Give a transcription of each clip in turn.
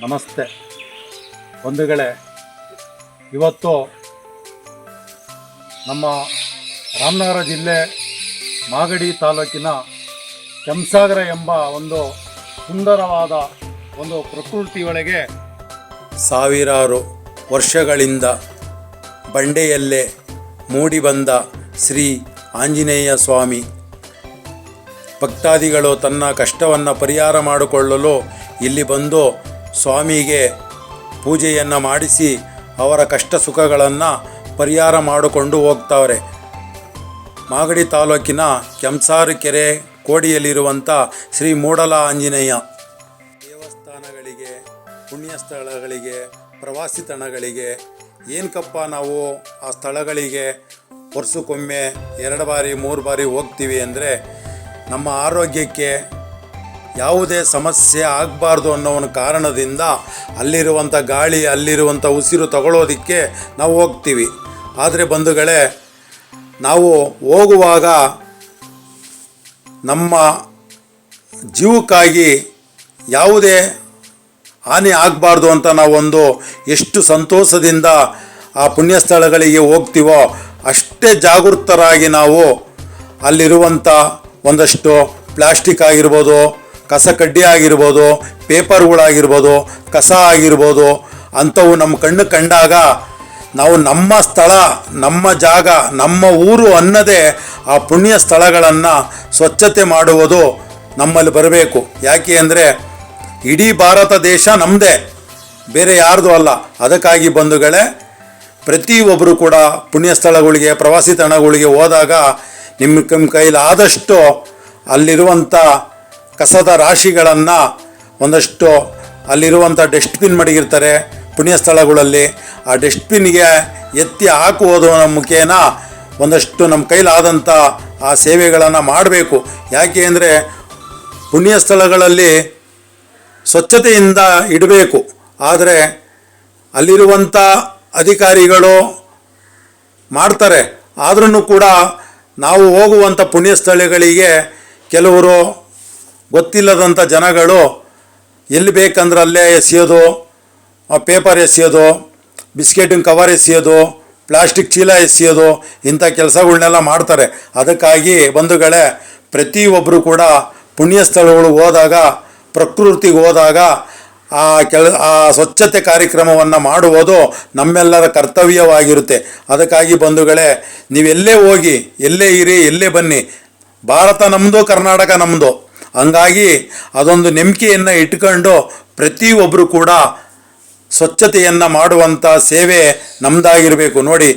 ನಮಸ್ತೆ. ಬಂಧುಗಳೇ, ಇವತ್ತು ನಮ್ಮ ರಾಮನಗರ ಜಿಲ್ಲೆ ಮಾಗಡಿ ತಾಲೂಕಿನ ಕೆಂಸಾಗರ ಎಂಬ ಒಂದು ಸುಂದರವಾದ ಒಂದು ಪ್ರಕೃತಿಯೊಳಗೆ ಸಾವಿರಾರು ವರ್ಷಗಳಿಂದ ಬಂಡೆಯಲ್ಲೇ ಮೂಡಿಬಂದ ಶ್ರೀ ಆಂಜನೇಯ ಸ್ವಾಮಿ. ಭಕ್ತಾದಿಗಳು ತನ್ನ ಕಷ್ಟವನ್ನು ಪರಿಹಾರ ಮಾಡಿಕೊಳ್ಳಲು ಇಲ್ಲಿ ಬಂದು ಸ್ವಾಮಿಗೆ ಪೂಜೆಯನ್ನು ಮಾಡಿಸಿ ಅವರ ಕಷ್ಟ ಸುಖಗಳನ್ನು ಪರಿಹಾರ ಮಾಡಿಕೊಂಡು ಹೋಗ್ತಾವ್ರೆ. ಮಾಗಡಿ ತಾಲೂಕಿನ ಕೆಂಸಾರು ಕೆರೆ ಕೋಡಿಯಲ್ಲಿರುವಂಥ ಶ್ರೀ ಮೂಡಲ ಆಂಜನೇಯ ದೇವಸ್ಥಾನಗಳಿಗೆ ಪುಣ್ಯ ಸ್ಥಳಗಳಿಗೆ ಪ್ರವಾಸಿ ತಾಣಗಳಿಗೆ ಏನಕ್ಕಪ್ಪ ನಾವು ಆ ಸ್ಥಳಗಳಿಗೆ ವರ್ಷಕ್ಕೊಮ್ಮೆ ಎರಡು ಬಾರಿ, ಮೂರು ಬಾರಿ ಹೋಗ್ತೀವಿ ಅಂದರೆ ನಮ್ಮ ಆರೋಗ್ಯಕ್ಕೆ ಯಾವುದೇ ಸಮಸ್ಯೆ ಆಗಬಾರ್ದು ಅನ್ನೋ ಒಂದು ಕಾರಣದಿಂದ ಅಲ್ಲಿರುವಂಥ ಗಾಳಿ, ಅಲ್ಲಿರುವಂಥ ಉಸಿರು ತಗೊಳ್ಳೋದಕ್ಕೆ ನಾವು ಹೋಗ್ತೀವಿ. ಆದರೆ ಬಂಧುಗಳೇ, ನಾವು ಹೋಗುವಾಗ ನಮ್ಮ ಜೀವಕ್ಕಾಗಿ ಯಾವುದೇ ಹಾನಿ ಆಗಬಾರ್ದು ಅಂತ ನಾವೊಂದು ಎಷ್ಟು ಸಂತೋಷದಿಂದ ಆ ಪುಣ್ಯ ಸ್ಥಳಗಳಿಗೆ ಹೋಗ್ತೀವೋ ಅಷ್ಟೇ ಜಾಗೃತರಾಗಿ ನಾವು ಅಲ್ಲಿರುವಂಥ ಒಂದಷ್ಟು ಪ್ಲಾಸ್ಟಿಕ್ ಆಗಿರ್ಬೋದು ಕಸ ಕಡ್ಡಿ ಆಗಿರ್ಬೋದು ಪೇಪರ್ಗಳಾಗಿರ್ಬೋದು, ಕಸ ಆಗಿರ್ಬೋದು, ಅಂಥವು ನಮ್ಮ ಕಣ್ಣು ಕಂಡಾಗ ನಾವು ನಮ್ಮ ಸ್ಥಳ, ನಮ್ಮ ಜಾಗ, ನಮ್ಮ ಊರು ಅನ್ನದೇ ಆ ಪುಣ್ಯ ಸ್ಥಳಗಳನ್ನು ಸ್ವಚ್ಛತೆ ಮಾಡುವುದು ನಮ್ಮಲ್ಲಿ ಬರಬೇಕು. ಯಾಕೆ ಅಂದರೆ ಇಡೀ ಭಾರತ ದೇಶ ನಮ್ಮದೇ ಬೇರೆ ಯಾರ್ದು ಅಲ್ಲ. ಅದಕ್ಕಾಗಿ ಬಂಧುಗಳೇ ಪ್ರತಿಯೊಬ್ಬರು ಕೂಡ ಪುಣ್ಯ ಸ್ಥಳಗಳಿಗೆ, ಪ್ರವಾಸಿ ತಾಣಗಳಿಗೆ ಹೋದಾಗ ನಿಮ್ಮ ನಿಮ್ಮ ಕೈಲಿ ಆದಷ್ಟು ಅಲ್ಲಿರುವಂಥ ಕಸದ ರಾಶಿಗಳನ್ನು ಒಂದಷ್ಟು ಅಲ್ಲಿರುವಂಥ ಡಸ್ಟ್ಬಿನ್ ಮಡಗಿರ್ತಾರೆ ಪುಣ್ಯ ಸ್ಥಳಗಳಲ್ಲಿ. ಆ ಡಸ್ಟ್ಬಿನ್ಗೆ ಎತ್ತಿ ಹಾಕುವುದು ಮುಖೇನ ಒಂದಷ್ಟು ನಮ್ಮ ಕೈಲಾದಂಥ ಆ ಸೇವೆಗಳನ್ನು ಮಾಡಬೇಕು. ಯಾಕೆ ಅಂದರೆ ಪುಣ್ಯ ಸ್ಥಳಗಳಲ್ಲಿ ಸ್ವಚ್ಛತೆಯಿಂದ ಇಡಬೇಕು. ಆದರೆ ಅಲ್ಲಿರುವಂಥ ಅಧಿಕಾರಿಗಳು ಮಾಡ್ತಾರೆ. ಆದ್ರೂ ಕೂಡ ನಾವು ಹೋಗುವಂಥ ಪುಣ್ಯ ಸ್ಥಳಗಳಿಗೆ ಕೆಲವರು ಗೊತ್ತಿಲ್ಲದಂಥ ಜನಗಳು ಎಲ್ಲಿ ಬೇಕಂದ್ರೆ ಅಲ್ಲೇ ಎಸೆಯೋದು ಪೇಪರ್ ಎಸೆಯೋದು, ಬಿಸ್ಕೆಟಿನ ಕವರ್ ಎಸೆಯೋದು, ಪ್ಲಾಸ್ಟಿಕ್ ಚೀಲ ಎಸೆಯೋದು, ಇಂಥ ಕೆಲಸಗಳನ್ನೆಲ್ಲ ಮಾಡ್ತಾರೆ. ಅದಕ್ಕಾಗಿ ಬಂಧುಗಳೇ ಪ್ರತಿಯೊಬ್ಬರು ಕೂಡ ಪುಣ್ಯ ಸ್ಥಳಗಳು ಹೋದಾಗ, ಪ್ರಕೃತಿಗೆ ಹೋದಾಗ ಆ ಕೆಲ ಆ ಸ್ವಚ್ಛತೆ ಕಾರ್ಯಕ್ರಮವನ್ನು ಮಾಡುವುದು ನಮ್ಮೆಲ್ಲರ ಕರ್ತವ್ಯವಾಗಿರುತ್ತೆ. ಅದಕ್ಕಾಗಿ ಬಂಧುಗಳೇ, ನೀವೆಲ್ಲೇ ಹೋಗಿ, ಎಲ್ಲೇ ಇರಿ, ಎಲ್ಲೇ ಬನ್ನಿ. ಭಾರತ ನಮ್ಮದು ಕರ್ನಾಟಕ ನಮ್ಮದು ಹಂಗಾಗಿ ಅದೊಂದು ನಂಬಿಕೆಯನ್ನು ಇಟ್ಕೊಂಡು ಪ್ರತಿಯೊಬ್ಬರು ಕೂಡ ಸ್ವಚ್ಛತೆಯನ್ನು ಮಾಡುವಂಥ ಸೇವೆ ನಮ್ಮದಾಗಿರಬೇಕು ನೋಡಿ,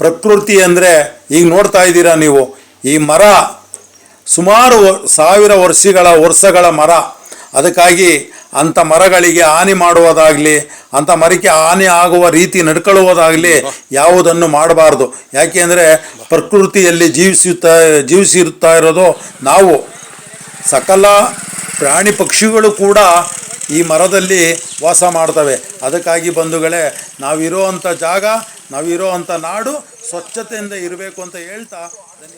ಪ್ರಕೃತಿ ಅಂದರೆ ಈಗ ನೋಡ್ತಾ ಇದ್ದೀರಾ ನೀವು, ಈ ಮರ ಸುಮಾರು ಸಾವಿರ ವರ್ಷಗಳ ವರ್ಷಗಳ ಮರ. ಅದಕ್ಕಾಗಿ ಅಂಥ ಮರಗಳಿಗೆ ಹಾನಿ ಮಾಡುವುದಾಗಲಿ, ಅಂಥ ಮರಕ್ಕೆ ಹಾನಿ ಆಗುವ ರೀತಿ ನಡ್ಕೊಳ್ಳುವುದಾಗಲಿ ಯಾವುದನ್ನು ಮಾಡಬಾರ್ದು. ಯಾಕೆಂದರೆ ಪ್ರಕೃತಿಯಲ್ಲಿ ಜೀವಿಸುತ್ತಾ, ಜೀವಿಸಿರುತ್ತಾ ಇರೋದು ನಾವು. ಸಕಲ ಪ್ರಾಣಿ ಪಕ್ಷಿಗಳು ಕೂಡ ಈ ಮರದಲ್ಲಿ ವಾಸ ಮಾಡ್ತವೆ. ಅದಕ್ಕಾಗಿ ಬಂಧುಗಳೇ ನಾವಿರೋ ಅಂಥ ಜಾಗ ನಾವಿರೋ ಅಂಥ ನಾಡು ಸ್ವಚ್ಛತೆಯಿಂದ ಇರಬೇಕು ಅಂತ ಹೇಳ್ತಾ ಧನ್ಯವಾದ